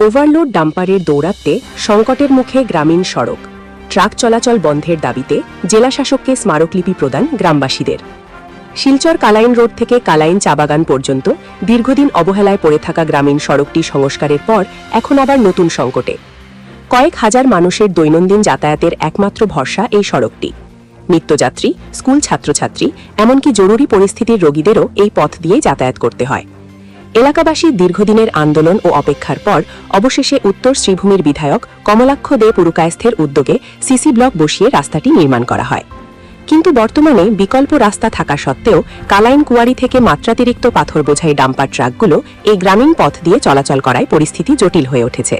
Overload ডাম্পারের দৌরাত্মে সংকটের মুখে গ্রামীণ সড়ক। ট্রাক চলাচল বন্ধের দাবিতে জেলাশাসককে স্মারকলিপি প্রদান গ্রামবাসীদের। শিলচর কালাইন রোড থেকে কালাইন চাবাগান পর্যন্ত দীর্ঘদিন অবহেলায় পড়ে থাকা গ্রামীণ সড়কটি সংস্কারের পর এখন আবার নতুন সংকটে। কয়েক হাজার মানুষের দৈনন্দিন যাতায়াতের একমাত্র ভরসা এই সড়কটি। নিত্যযাত্রী, স্কুল ছাত্রছাত্রী, এমনকি জরুরি পরিস্থিতির রোগীদেরও এই পথ দিয়ে যাতায়াত করতে হয়। এলাকাবাসী দীর্ঘদিনের আন্দোলন ও অপেক্ষার পর অবশেষে উত্তর শ্রীভূমির বিধায়ক কমলাক্ষ দে পুরকায়স্থের উদ্যোগে সিসি ব্লক বসিয়ে রাস্তাটি নির্মাণ করা হয়। কিন্তু বর্তমানে বিকল্প রাস্তা থাকা সত্ত্বেও কালাইন কুয়ারি থেকে মাত্রাতিরিক্ত পাথর বোঝাই ডাম্পার ট্রাকগুলো এই গ্রামীণ পথ দিয়ে চলাচল করায় পরিস্থিতি জটিল হয়ে উঠেছে।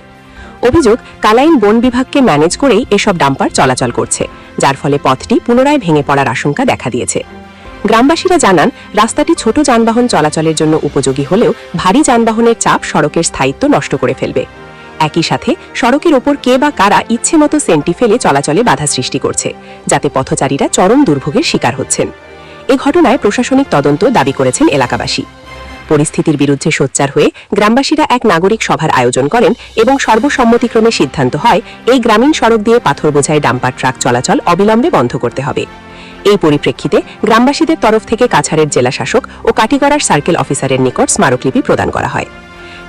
অভিযোগ, কালাইন বন বিভাগকে ম্যানেজ করেই এসব ডাম্পার চলাচল করছে, যার ফলে পথটি পুনরায় ভেঙে পড়ার আশঙ্কা দেখা দিয়েছে। গ্রামবাসীরা জানান, রাস্তাটি ছোট যানবাহন চলাচলের জন্য উপযোগী হলেও ভারী যানবাহনের চাপ সড়কের স্থায়িত্ব নষ্ট করে ফেলবে। একই সাথে, সড়কের ওপর কে বা কারা ইচ্ছে মতো সেন্টি ফেলে চলাচলে বাধা সৃষ্টি করছে, যাতে পথচারীরা চরম দুর্ভোগের শিকার হচ্ছেন। এ ঘটনায় প্রশাসনিক তদন্ত দাবি করেছেন এলাকাবাসী। পরিস্থিতির বিরুদ্ধে সোচ্চার হয়ে গ্রামবাসীরা এক নাগরিক সভার আয়োজন করেন এবং সর্বসম্মতিক্রমে সিদ্ধান্ত হয়, এই গ্রামীণ সড়ক দিয়ে পাথর বোঝায় ডাম্পার ট্রাক চলাচল অবিলম্বে বন্ধ করতে হবে। এই পরিপ্রেক্ষিতে গ্রামবাসীদের তরফ থেকে কাছাড়ের জেলা শাসক ও কাটিগড়ার সার্কেল অফিসারের নিকট স্মারকলিপি প্রদান করা হয়।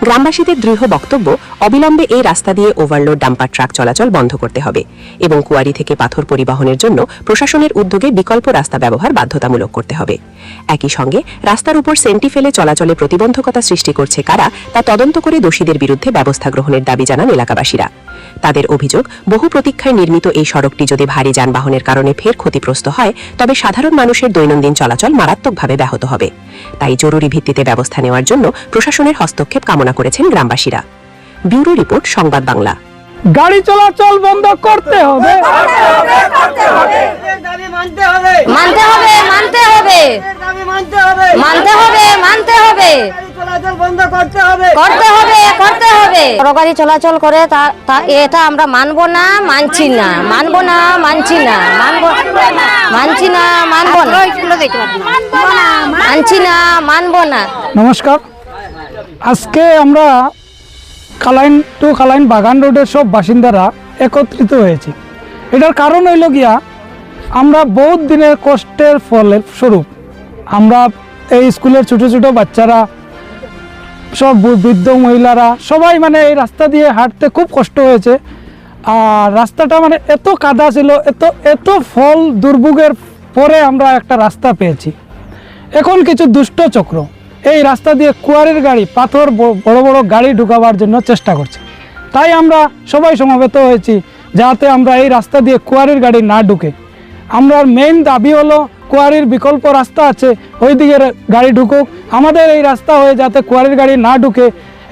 গ্রামবাসীদের দৃঢ় বক্তব্য, অবিলম্বে এই রাস্তা দিয়ে ওভারলোড ডাম্পার ট্রাক চলাচল বন্ধ করতে হবে এবং কুয়ারি থেকে পাথর পরিবহনের জন্য প্রশাসনের উদ্যোগে বিকল্প রাস্তা ব্যবহার বাধ্যতামূলক করতে হবে। একই সঙ্গে রাস্তার উপর সেন্টি ফেলে চলাচলে প্রতিবন্ধকতা সৃষ্টি করছে কারা তা তদন্ত করে দোষীদের বিরুদ্ধে ব্যবস্থা গ্রহণের দাবি জানান এলাকাবাসীরা। তাদের অভিযোগ, বহু প্রতীক্ষায় নির্মিত এই সড়কটি যদি ভারী যানবাহনের কারণে ফের ক্ষতিগ্রস্ত হয়, তবে সাধারণ মানুষের দৈনন্দিন চলাচল মারাত্মকভাবে ব্যাহত হবে। তাই জরুরি ভিত্তিতে ব্যবস্থা নেওয়ার জন্য প্রশাসনের হস্তক্ষেপ কামনা করেছেন গ্রামবাসীরা। ব্যুরো রিপোর্ট সংবাদ বাংলা। গাড়ি চলাচল বন্ধ করতে হবে। মানতে হবে মানতে হবে। মানতে হবে মানতে হবে। মানতে হবে মানতে হবে গাড়ি চলাচল বন্ধ করতে হবে। করতে হবে সরকারি চলাচল করে তা তা- এটা আমরা মানবো না মানছি না। মানবো না মানছি না। মানবো মানছি না মানবো না। মানছি না মানবো না। নমস্কার। আজকে আমরা কালাইন টু কালাইন বাগান রোডের সব বাসিন্দারা একত্রিত হয়েছি। এটার কারণ হইল গিয়া, আমরা বহুত দিনের কষ্টের ফলের স্বরূপ। আমরা এই স্কুলের ছোট ছোট বাচ্চারা, সব বৃদ্ধ মহিলারা, সবাই মানে এই রাস্তা দিয়ে হাঁটতে খুব কষ্ট হয়েছে। আর রাস্তাটা মানে এত কাদা ছিল, এত এত ফল দুর্ভোগের পরে আমরা একটা রাস্তা পেয়েছি। এখন কিছু দুষ্ট চক্র। এই রাস্তা দিয়ে কুয়ারের গাড়ি, পাথর বড় বড় গাড়ি ঢুকাবার জন্য চেষ্টা করছে। তাই আমরা সবাই সমাবেত হয়েছি যাতে আমরা এই রাস্তা দিয়ে কুয়ারের গাড়ি না ঢুকে। আমরা মেইন দাবি হলো, কুয়ারির বিকল্প রাস্তা আছে, ওই দিকের গাড়ি ঢুকুক। আমাদের এই রাস্তা হয়ে যাতে কুয়ারির গাড়ি না ঢুকে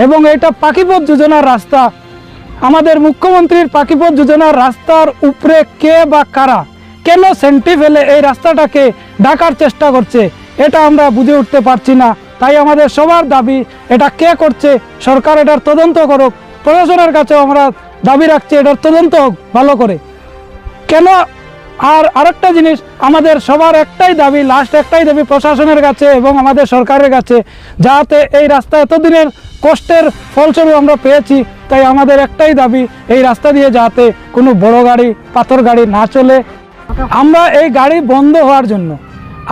এবং এটা পাখিপথ যোজনার রাস্তা। আমাদের মুখ্যমন্ত্রীর পাখিপথ যোজনার রাস্তার উপরে কে বা কারা, কেন সেন্টি ফেলে এই রাস্তাটাকে ডাকার চেষ্টা করছে, এটা আমরা বুঝে উঠতে পারছি না। তাই আমাদের সবার দাবি এটা কে করছে, সরকার এটার তদন্ত করুক, প্রশাসনের কাছেও আমরা দাবি রাখছি এটার তদন্ত হোক, ভালো করে। কেন? আর আরেকটা জিনিস, আমাদের সবার একটাই দাবি লাস্ট একটাই দাবি প্রশাসনের কাছে এবং আমাদের সরকারের কাছে, যাতে এই রাস্তা এতদিনের কষ্টের ফলস্বরূপ আমরা পেয়েছি, তাই আমাদের একটাই দাবি এই রাস্তা দিয়ে যাতে কোনো বড় গাড়ি, পাথর গাড়ি না চলে। আমরা এই গাড়ি বন্ধ হওয়ার জন্য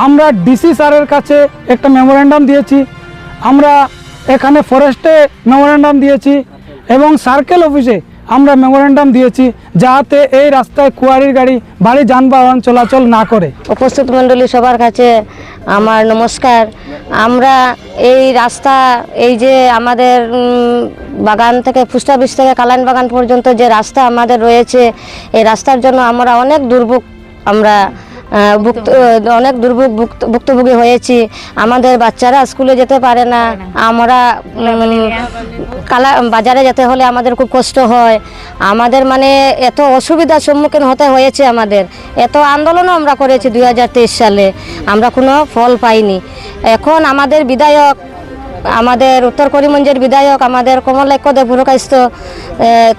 আমরা ডিসি স্যারের কাছে একটা মেমোরেন্ডাম দিয়েছি। আমরা এখানে ফরেস্টে মেমোরেন্ডাম দিয়েছি এবং সার্কেল অফিসে আমরা মেমোরেন্ডাম দিয়েছি যাতে এই রাস্তায় কুয়ারির গাড়ি, বাড়ি, যানবাহন চলাচল না করে। উপস্থিত মণ্ডলী সবার কাছে আমার নমস্কার। আমরা এই রাস্তা, এই যে আমাদের বাগান থেকে পোস্ট অফিস থেকে কালান বাগান পর্যন্ত যে রাস্তা আমাদের রয়েছে, এই রাস্তার জন্য আমরা অনেক দুর্ভোগ আমরা অনেক দুর্ভোগ ভুক্ত- ভুক্তভোগী হয়েছি। আমাদের বাচ্চারা স্কুলে যেতে পারে না। আমরা উম, কালা বাজারে যেতে হলে আমাদের খুব কষ্ট হয়। আমাদের মানে এত অসুবিধার সম্মুখীন হতে হয়েছে আমাদের। এত আন্দোলনও আমরা করেছি দু হাজার তেইশ সালে। আমরা কোনো ফল পাইনি। এখন আমাদের বিধায়ক আমাদের উত্তর করিমগঞ্জের বিধায়ক আমাদের কমলাক্ষ দেব পুরকাস্ত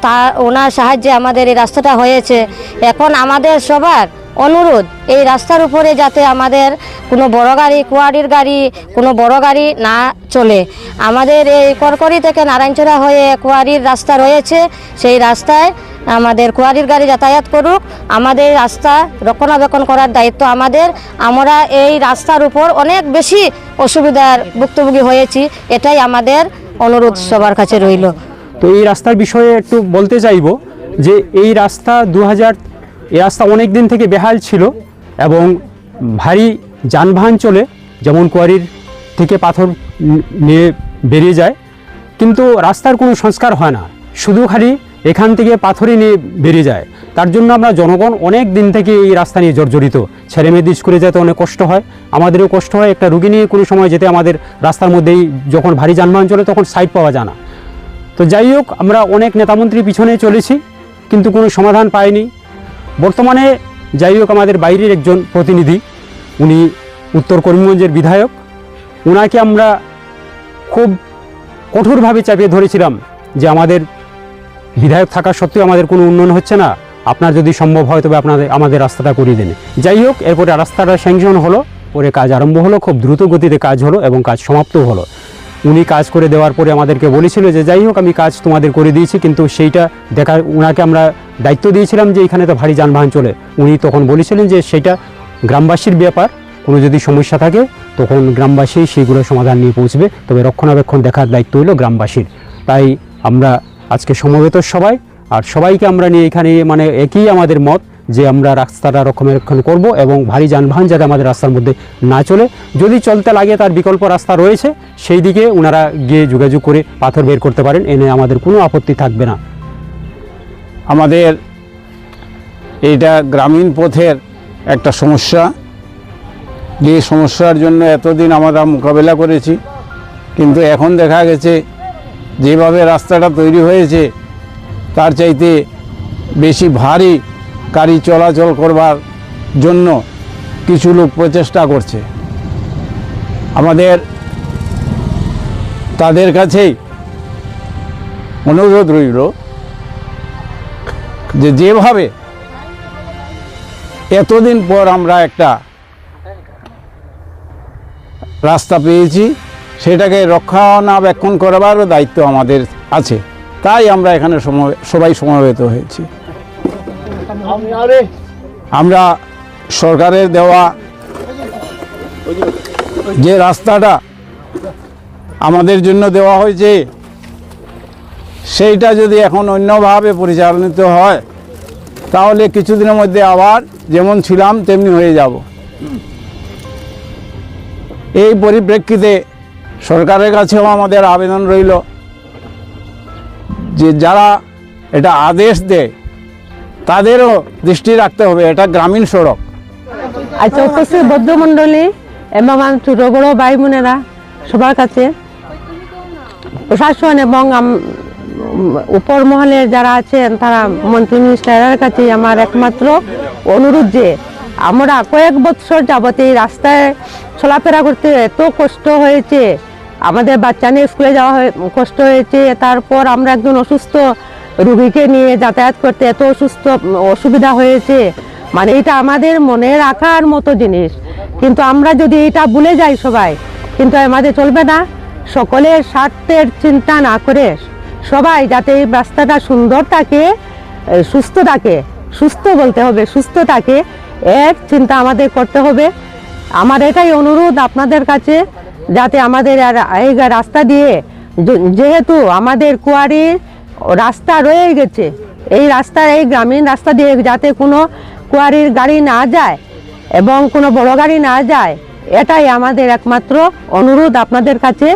তা ওনার সাহায্যে আমাদের এই রাস্তাটা হয়েছে। এখন আমাদের সবার অনুরোধ, এই রাস্তার উপরে যাতে আমাদের কোনো বড় গাড়ি, কুয়ারির গাড়ি, কোনো বড় গাড়ি না চলে। আমাদের এই করকরি থেকে নারায়ণচড়া হয়ে কুয়ারির রাস্তা রয়েছে। সেই রাস্তায় আমাদের কুয়ারির গাড়ি যাতায়াত করুক। আমাদের রাস্তা রক্ষণাবেক্ষণ করার দায়িত্ব আমাদের। আমরা এই রাস্তার উপর অনেক বেশি অসুবিধার ভুক্তভোগী হয়েছি। এটাই আমাদের অনুরোধ সবার কাছে রইল। তো এই রাস্তার বিষয়ে একটু বলতে চাইব যে এই রাস্তা দু হাজার এই রাস্তা অনেক দিন থেকে বেহাল ছিল এবং ভারী যানবাহন চলে, যেমন কোয়ারির থেকে পাথর নিয়ে বেরিয়ে যায়। কিন্তু রাস্তার কোনো সংস্কার হয় না। শুধু খালি এখান থেকে পাথরই নিয়ে বেরিয়ে যায়। তার জন্য আমরা জনগণ অনেক দিন থেকে এই রাস্তা নিয়ে জর্জরিত। ছেলে মেয়েদের স্কুলে যেতে অনেক কষ্ট হয়। আমাদেরও কষ্ট হয় একটা রুগী নিয়ে কোনো সময় যেতে আমাদের রাস্তার মধ্যেই যখন ভারী যানবাহন চলে তখন সাইড পাওয়া যায় না। তো যাই হোক, আমরা অনেক নেতামন্ত্রীর পিছনে চলেছি, কিন্তু কোনো সমাধান পাইনি। বর্তমানে যাই হোক আমাদের বাইরের একজন প্রতিনিধি, উনি উত্তর করিমগঞ্জের বিধায়ক। ওনাকে আমরা খুব কঠোরভাবে চাপিয়ে ধরেছিলাম যে আমাদের বিধায়ক থাকা সত্ত্বেও আমাদের কোনো উন্নয়ন হচ্ছে না। আপনার যদি সম্ভব হয় তবে আপনাদের, আমাদের রাস্তাটা করিয়ে দেন। যাই হোক, এরপরে রাস্তাটা স্যাংশন হলো, পরে কাজ আরম্ভ হলো, খুব দ্রুত গতিতে কাজ হলো এবং কাজ সমাপ্ত হলো। উনি কাজ করে দেওয়ার পরে আমাদেরকে বলেছিল যে, যাই হোক, আমি কাজ তোমাদের করে দিয়েছি। কিন্তু সেইটা দেখার ওনাকে আমরা দায়িত্ব দিয়েছিলাম যে, এখানে তো ভারী যানবাহন চলে। উনি তখন বলেছিলেন যে, সেটা গ্রামবাসীর ব্যাপার। কোনো যদি সমস্যা থাকে, তখন গ্রামবাসী সেইগুলো সমাধান নিয়ে পৌঁছবে। তবে রক্ষণাবেক্ষণ দেখার দায়িত্ব হলো গ্রামবাসীর। তাই আমরা আজকে সমবেত সবাই, আর সবাইকে আমরা নিয়ে এখানে মানে একই আমাদের মত যে আমরা রাস্তাটা রক্ষণাবেক্ষণ করব এবং ভারী যানবাহন যাতে আমাদের রাস্তার মধ্যে না চলে। যদি চলতে লাগে তার বিকল্প রাস্তা রয়েছে, সেই দিকে ওনারা গিয়ে যোগাযোগ করে পাথর বের করতে পারেন, এনে আমাদের কোনো আপত্তি থাকবে না। আমাদের এইটা গ্রামীণ পথের একটা সমস্যা। যে সমস্যার জন্য এতদিন আমরা মোকাবেলা করেছি, কিন্তু এখন দেখা গেছে যেভাবে রাস্তাটা তৈরি হয়েছে, তার চাইতে বেশি ভারী গাড়ি চলাচল করবার জন্য কিছু লোক প্রচেষ্টা করছে। আমাদের, তাদের কাছেই অনুরোধ রইল যে যেভাবে এতদিন পর আমরা একটা রাস্তা পেয়েছি, সেটাকে রক্ষণাবেক্ষণ করবারও দায়িত্ব আমাদের আছে। তাই আমরা এখানে সবাই সমবেত হয়েছি। আমরা সরকারের দেওয়া যে রাস্তাটা আমাদের জন্য দেওয়া হয়েছে, সেইটা যদি এখন অন্যভাবে পরিচালিত হয়, তাহলে কিছুদিনের মধ্যে আবার যেমন ছিলাম, তেমনি হয়ে যাব। এই পরিপ্রেক্ষিতে সরকারের কাছেও আমাদের আবেদন রইল যে যারা এটা আদেশ দেয় তাদেরও দৃষ্টি রাখতে হবে, এটা গ্রামীণ সড়ক। আচ্ছা উপস্থিত ভদ্রমণ্ডলী এবং আমার ভাই বোনেরা সবার কাছে প্রশাসন এবং উপর মহলের যারা আছেন, তারা মন্ত্রী মিনিস্টারের কাছে আমার একমাত্র অনুরোধ যে আমরা কয়েক বছর যাবত এই রাস্তায় চলাফেরা করতে এত কষ্ট হয়েছে। আমাদের বাচ্চা নিয়ে স্কুলে যাওয়া কষ্ট হয়েছে, তারপর আমরা একজন অসুস্থ রুগীকে নিয়ে যাতায়াত করতে এত অসুস্থ, অসুবিধা হয়েছে মানে এটা আমাদের মনে রাখার মতো জিনিস। কিন্তু আমরা যদি এটা ভুলে যাই সবাই, কিন্তু আমাদের চলবে না। সকলের স্বার্থের চিন্তা না করে সবাই যাতে এই রাস্তাটা সুন্দর থাকে সুস্থ থাকে, সুস্থ বলতে হবে, সুস্থ থাকে, এর চিন্তা আমাদের করতে হবে। আমার এটাই অনুরোধ আপনাদের কাছে, যাতে আমাদের আর এই রাস্তা দিয়ে যেহেতু আমাদের কুয়ারি রাস্তা রয়ে গেছে। এই রাস্তা, এই গ্রামীণ রাস্তা দিয়ে যাতে কোনো কুয়ারির গাড়ি না যায় এবং কোনো বড় গাড়ি না যায়, এটাই আমাদের একমাত্র অনুরোধ আপনাদের কাছে।